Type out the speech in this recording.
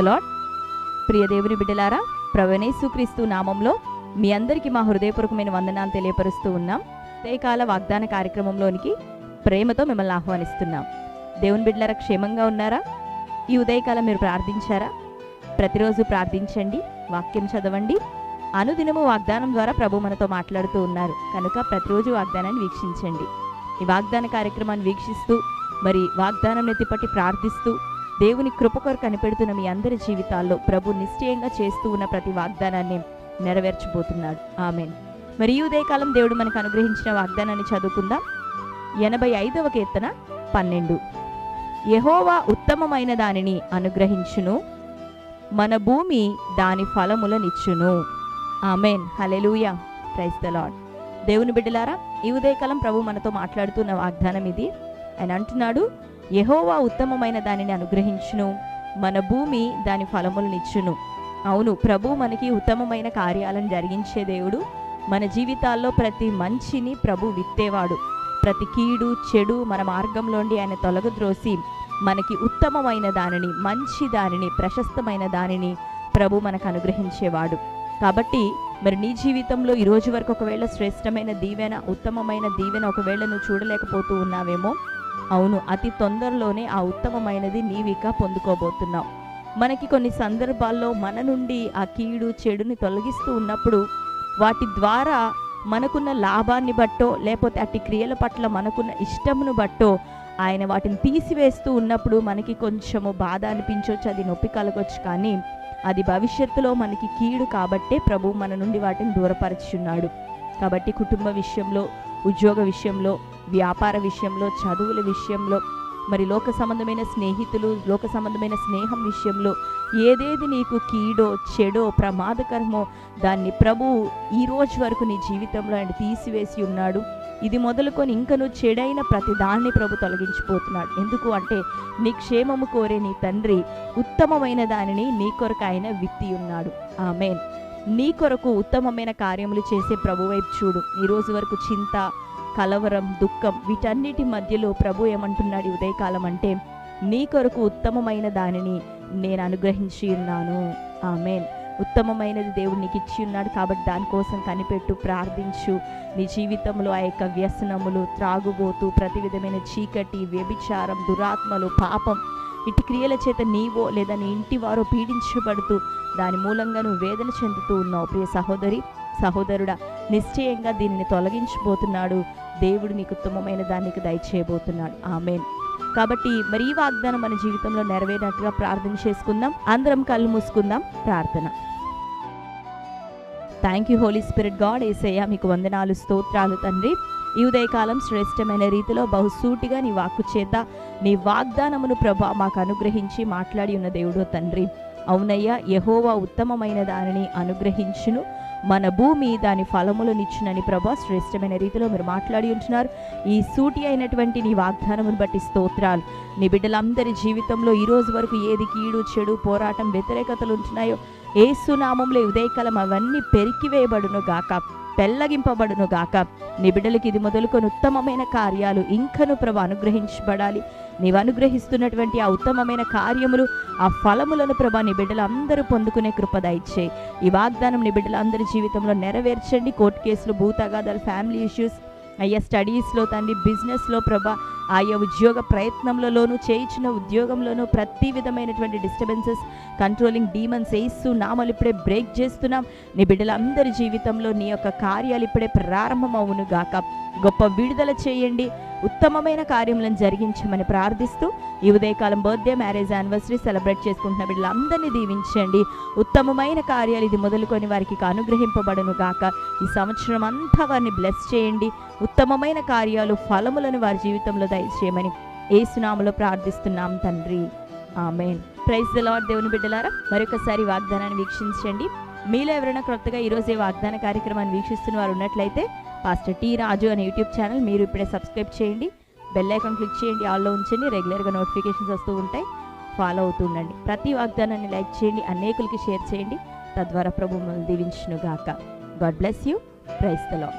Lord ప్రియ దేవుని బిడ్డలారా ప్రవణేశుక్రీస్తు నామంలో మీ అందరికీ మా హృదయపూర్వకమైన వందనాలు తెలియపరుస్తూ ఉన్నాం. ఉదయకాల వాగ్దాన కార్యక్రమంలోనికి ప్రేమతో మిమ్మల్ని ఆహ్వానిస్తున్నాం. దేవుని బిడ్డలారా క్షేమంగా ఉన్నారా? ఈ ఉదయకాలం మీరు ప్రార్థించారా? ప్రతిరోజు ప్రార్థించండి వాక్యం చదవండి. అనుదినము వాగ్దానం ద్వారా ప్రభు మనతో మాట్లాడుతూ ఉన్నారు. కనుక ప్రతిరోజు వాగ్దానాన్ని వీక్షించండి. ఈ వాగ్దాన కార్యక్రమాన్ని వీక్షిస్తూ మరి వాగ్దానం నెత్తిపట్టి ప్రార్థిస్తూ దేవుని కృపకొర కనిపెడుతున్న మీ అందరి జీవితాల్లో ప్రభు నిశ్చయంగా చేస్తూ ఉన్న ప్రతి వాగ్దానాన్ని నెరవేర్చబోతున్నాడు. ఆమె మరి ఉదయకాలం దేవుడు మనకు అనుగ్రహించిన వాగ్దానాన్ని చదువుకుందాం. ఎనభై ఐదవ కీర్తన పన్నెండు. యహోవా ఉత్తమమైన దానిని అనుగ్రహించును మన భూమి దాని ఫలములనిచ్చును. Amen. Hallelujah praise the Lord దేవుని బిడ్డలారా ఈ ఉదయకాలం ప్రభు మనతో మాట్లాడుతున్న వాగ్దానం ఇది. ఆయన అంటున్నాడు యహోవా ఉత్తమమైన దానిని అనుగ్రహించును. మన భూమి దాని ఫలములనిచ్చును. అవును ప్రభు మనకి ఉత్తమమైన కార్యాలను జరిగించే దేవుడు. మన జీవితాల్లో ప్రతి మంచిని ప్రభు విత్తేవాడు. ప్రతి కీడు చెడు మన మార్గంలోండి ఆయన తొలగద్రోసి మనకి ఉత్తమమైన దానిని మంచి దానిని ప్రశస్తమైన దానిని ప్రభు మనకు అనుగ్రహించేవాడు. కాబట్టి మరి నీ జీవితంలో ఈ రోజు వరకు ఒకవేళ శ్రేష్టమైన దీవెన ఉత్తమమైన దీవెన ఒకవేళ నువ్వు చూడలేకపోతూ ఉన్నావేమో అవును అతి తొందరలోనే ఆ ఉత్తమమైనది నీవిక పొందుకోబోతున్నావు. మనకి కొన్ని సందర్భాల్లో మన నుండి ఆ కీడు చెడుని తొలగిస్తూ ఉన్నప్పుడు వాటి ద్వారా మనకున్న లాభాన్ని బట్టో లేకపోతే అట్టి క్రియల పట్ల మనకున్న ఇష్టమును బట్టో ఆయన వాటిని తీసివేస్తూ ఉన్నప్పుడు మనకి కొంచెము బాధ అనిపించవచ్చు అది నొప్పి కలగొచ్చు. కానీ అది భవిష్యత్తులో మనకి కీడు కాబట్టే ప్రభు మన నుండి వాటిని దూరపరచున్నాడు కాబట్టి కుటుంబ విషయంలో ఉద్యోగ విషయంలో వ్యాపార విషయంలో చదువుల విషయంలో మరి లోక సంబంధమైన స్నేహితులు లోక సంబంధమైన స్నేహం విషయంలో ఏదేది నీకు కీడో చెడో ప్రమాదకరమో దాన్ని ప్రభు ఈ రోజు వరకు నీ జీవితంలో ఆయన తీసివేసి ఉన్నాడు. ఇది మొదలుకొని ఇంక నువ్వు చెడైన ప్రతి దాన్ని ప్రభు తొలగించిపోతున్నాడు. ఎందుకు అంటే నీ క్షేమము కోరే నీ తండ్రి ఉత్తమమైన దానిని నీ కొరకు ఆయన విత్తి ఉన్నాడు. ఆమెన్. నీ కొరకు ఉత్తమమైన కార్యములు చేసే ప్రభు వైపు చూడు. ఈ రోజు వరకు చింత కలవరం దుఃఖం వీటన్నిటి మధ్యలో ప్రభు ఏమంటున్నాడు ఉదయకాలం అంటే నీ కొరకు ఉత్తమమైన దానిని నేను అనుగ్రహించి ఉన్నాను. ఆమెన్. ఉత్తమమైనది దేవుడు నీకు ఇచ్చి ఉన్నాడు కాబట్టి దానికోసం కనిపెట్టు ప్రార్థించు. నీ జీవితంలో ఆ యొక్క వ్యసనములు త్రాగుబోతూ ప్రతి విధమైన చీకటి వ్యభిచారం దురాత్మలు పాపం ఇటు క్రియల చేత నీవో లేదా నీ ఇంటి వారో పీడించబడుతూ దాని మూలంగా నువ్వు వేదన చెందుతూ ఉన్నావు. ప్రియ సహోదరి సహోదరుడా నిశ్చయంగా దీనిని తొలగించబోతున్నాడు. దేవుడు నీకు ఉత్తమమైన దానికి దయచేయబోతున్నాడు. ఆమెన్. కాబట్టి మరి ఈ వాగ్దానం మన జీవితంలో నెరవేరినట్టుగా ప్రార్థన చేసుకుందాం. అందరం కళ్ళు మూసుకుందాం. ప్రార్థన. Thank you holy spirit God Yesayya మీకు వందనాలు స్తోత్రాలు తండ్రి. ఈ ఉదయకాలం శ్రేష్టమైన రీతిలో బహుసూటిగా నీ వాక్కు చేత నీ వాగ్దానమును ప్రభా మాకు అనుగ్రహించి మాట్లాడి ఉన్న దేవుడు తండ్రి. అవునయ్యా యహోవా ఉత్తమమైన దానిని అనుగ్రహించును. మన భూమి దాని ఫలములనిచ్చునని ప్రభా శ్రేష్టమైన రీతిలో మీరు మాట్లాడి ఉంటున్నారు. ఈ సూటి అయినటువంటి నీ వాగ్దానమును బట్టి స్తోత్రాలు. నీ బిడ్డలందరి జీవితంలో ఈరోజు వరకు ఏది కీడు చెడు పోరాటం వ్యతిరేకతలు ఉంటున్నాయో ఏ సునామంలో ఉదయకాలం అవన్నీ పెరికివేయబడును గాక పెళ్ళగింపబడును గాక నీ బిడ్డలకి ఇది మొదలుకొని ఉత్తమమైన కార్యాలు ఇంకను ప్రభు అనుగ్రహించబడాలి. నీవు అనుగ్రహిస్తున్నటువంటి ఆ ఉత్తమమైన కార్యములు ఆ ఫలములను ప్రభా నీ బిడ్డలు అందరూ పొందుకునే కృప దయచేయి. ఈ వాగ్దానం నీ బిడ్డలందరి జీవితంలో నెరవేర్చండి. కోర్టు కేసులు భూతగాదాలు ఫ్యామిలీ ఇష్యూస్ అయ్యా స్టడీస్లో తండ్రి బిజినెస్లో ప్రభా ఆయా ఉద్యోగ ప్రయత్నంలోనూ చేయించిన ఉద్యోగంలోనూ ప్రతి విధమైనటువంటి డిస్టర్బెన్సెస్ కంట్రోలింగ్ డీమన్స్ వేస్తూ నామలు ఇప్పుడే బ్రేక్ చేస్తున్నాం. నీ బిడ్డలందరి జీవితంలో నీ యొక్క కార్యాలు ఇప్పుడే ప్రారంభమవును గాక గొప్ప విడుదల చేయండి. ఉత్తమమైన కార్యములను జరిగించమని ప్రార్థిస్తూ ఈ ఉదయకాలం బర్త్డే మ్యారేజ్ యానివర్సరీ సెలబ్రేట్ చేసుకుంటున్న వీళ్ళందరినీ దీవించండి. ఉత్తమమైన కార్యాలు ఇది మొదలుకొని వారికి అనుగ్రహింపబడును గాక. ఈ సంవత్సరం అంతా వారిని బ్లెస్ చేయండి. ఉత్తమమైన కార్యాలు ఫలములను వారి జీవితంలో దయచేయమని ఏసునామలో ప్రార్థిస్తున్నాం తండ్రి. ఆమెన్. ప్రైజ్ లార్డ్ దేవుని బిడ్డలారా మరొకసారి వాగ్దానాన్ని వీక్షించండి. మీలో ఎవరైనా క్రొత్తగా ఈరోజే వాగ్దాన కార్యక్రమాన్ని వీక్షిస్తున్న వారు ఉన్నట్లయితే పాస్టర్ టీ రాజు అనే యూట్యూబ్ ఛానల్ మీరు ఇప్పుడే సబ్స్క్రైబ్ చేయండి. బెల్ ఐకాన్ క్లిక్ చేయండి. ఆల్లో ఉంచండి. రెగ్యులర్గా నోటిఫికేషన్స్ వస్తూ ఉంటాయి. ఫాలో అవుతూ ఉండండి. ప్రతి వాగ్దానాన్ని లైక్ చేయండి. అనేకులకి షేర్ చేయండి. తద్వారా ప్రభు మిమ్మల్ని దీవించునుగాక. God bless you praise the Lord